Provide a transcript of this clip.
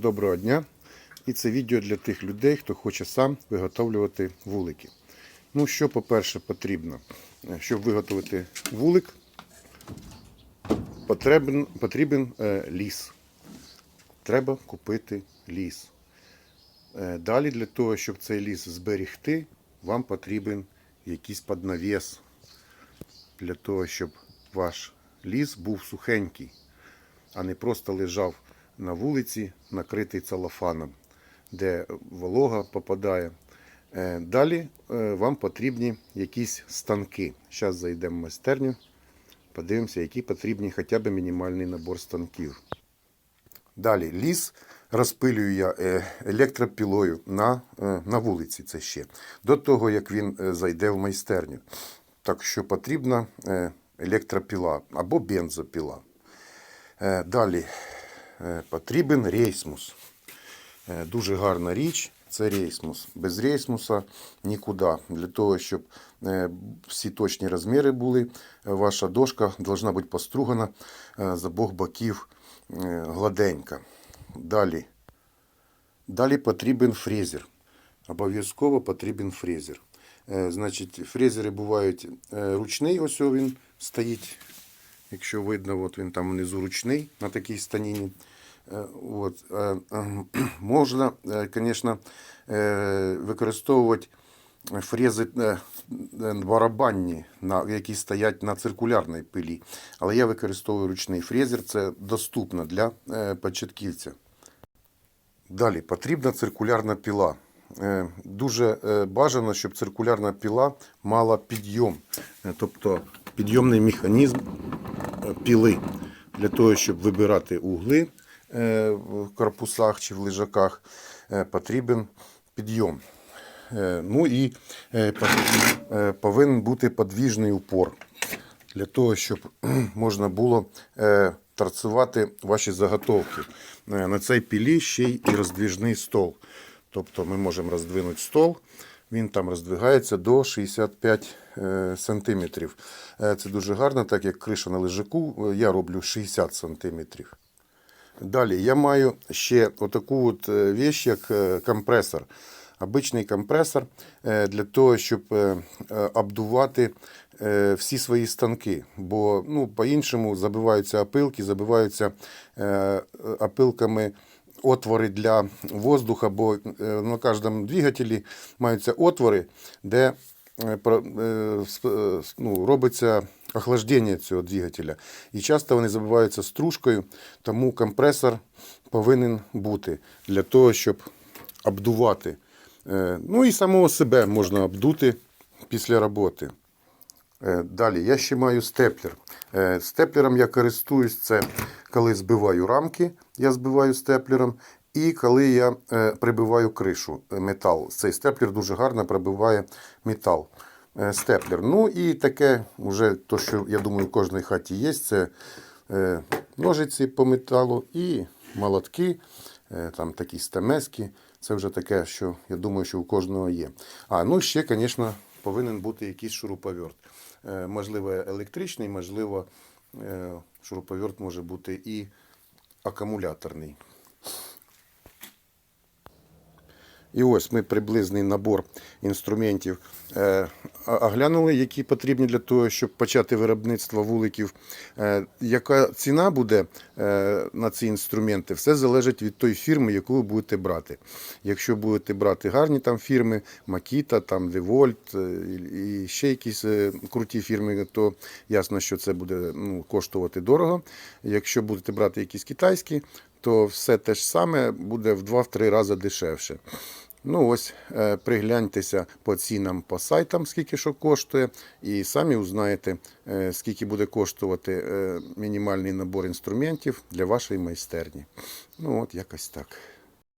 доброго дня. І це відео для тих людей, хто хоче сам виготовлювати вулики. Ну, що, по-перше, потрібно, Е, щоб виготовити вулик, потрібен, потрібен ліс. Треба купити ліс. Е, Далі для того, щоб цей ліс зберігти, вам потрібен якийсь поднавіс для того, щоб ваш ліс був сухенький, а не просто лежав на вулиці, накритий целофаном, де волога попадає. Е, Далі е, вам потрібні якісь станки. Зараз зайдемо в майстерню, подивимося, які потрібні хоча б мінімальний набор станків. Далі ліс розпилюю я е, електропілою на, на вулиці. Це ще до того, як він зайде в майстерню. Так що потрібна електропіла або бензопіла. Далі потрібен рейсмус. Е, Дуже гарна річ це рейсмус. Без рейсмуса нікуди. Для того, щоб е, всі точні розміри були, е, ваша дошка повинна бути постругана е, з обох боків е, гладенька. Далі. Далі потрібен фрезер. Обов'язково потрібен фрезер. Е, Значить, фрезери бувають е, ручний, ось він стоїть. Якщо видно, от він там внизу ручний на такій станіні. Е, От. Можна, звісно, використовувати фрези е, е, барабанні, які стоять на циркулярній пилі. Але я використовую ручний фрезер, це доступно для початківця. Далі потрібна циркулярна піла. Дуже бажано, щоб циркулярна піла мала підйом, тобто підйомний механізм піли для того, щоб вибирати угли в корпусах чи в лежаках, е, потрібен підйом. Е, Ну і е, по- е, повинен бути подвіжний упор для того, щоб можна було е, торцювати ваші заготовки. Е, На цій пілі ще й роздвіжний стол. Тобто ми можемо роздвинути стол, він там роздвигається до 65 е, сантиметрів. Е, Це дуже гарно, так як криша на лежаку, е, я роблю 60 сантиметрів. Далі я маю ще отаку от е, вещь, як е, компресор. Обичний компресор е, для того, щоб обдувати всі свої станки. Бо ну, по-іншому забиваються опилки, забиваються опилками отвори для воздуха, бо на кожному двигателі маються отвори, де ну, робиться охлаждення цього двигателя. І часто вони забиваються стружкою, тому компресор повинен бути для того, щоб обдувати. Е, Ну і самого себе можна обдути після роботи. Е, Далі я ще маю степлер. Е, Степлером я користуюсь це, коли збиваю рамки, я збиваю степлером, і коли я прибиваю кришу метал. Цей степлер дуже гарно пробиває метал. Е, Степлер. Ну і таке, вже то, що я думаю, в кожній хаті є, це е, ножиці по металу і молотки, е, там такі стемески. Це вже таке, що я думаю, що у кожного є. А ну ще, звісно, повинен бути якийсь шуруповерт. Можливо, електричний, можливо, шуруповерт може бути і акумуляторний. І ось ми приблизний набор інструментів е, оглянули, які потрібні для того, щоб почати виробництво вуликів. Е, яка ціна буде е, на ці інструменти, все залежить від тої фірми, яку ви будете брати. Якщо будете брати гарні там фірми, Makita, там е, і ще якісь круті фірми, то ясно, що це буде ну, коштувати дорого. Якщо будете брати якісь китайські, то все те ж саме буде в 2-3 рази дешевше. Ну ось, е, пригляньтеся по цінам по сайтам, скільки що коштує, і самі узнаєте, е, скільки буде коштувати е, мінімальний набор інструментів для вашої майстерні. Ну от якось так.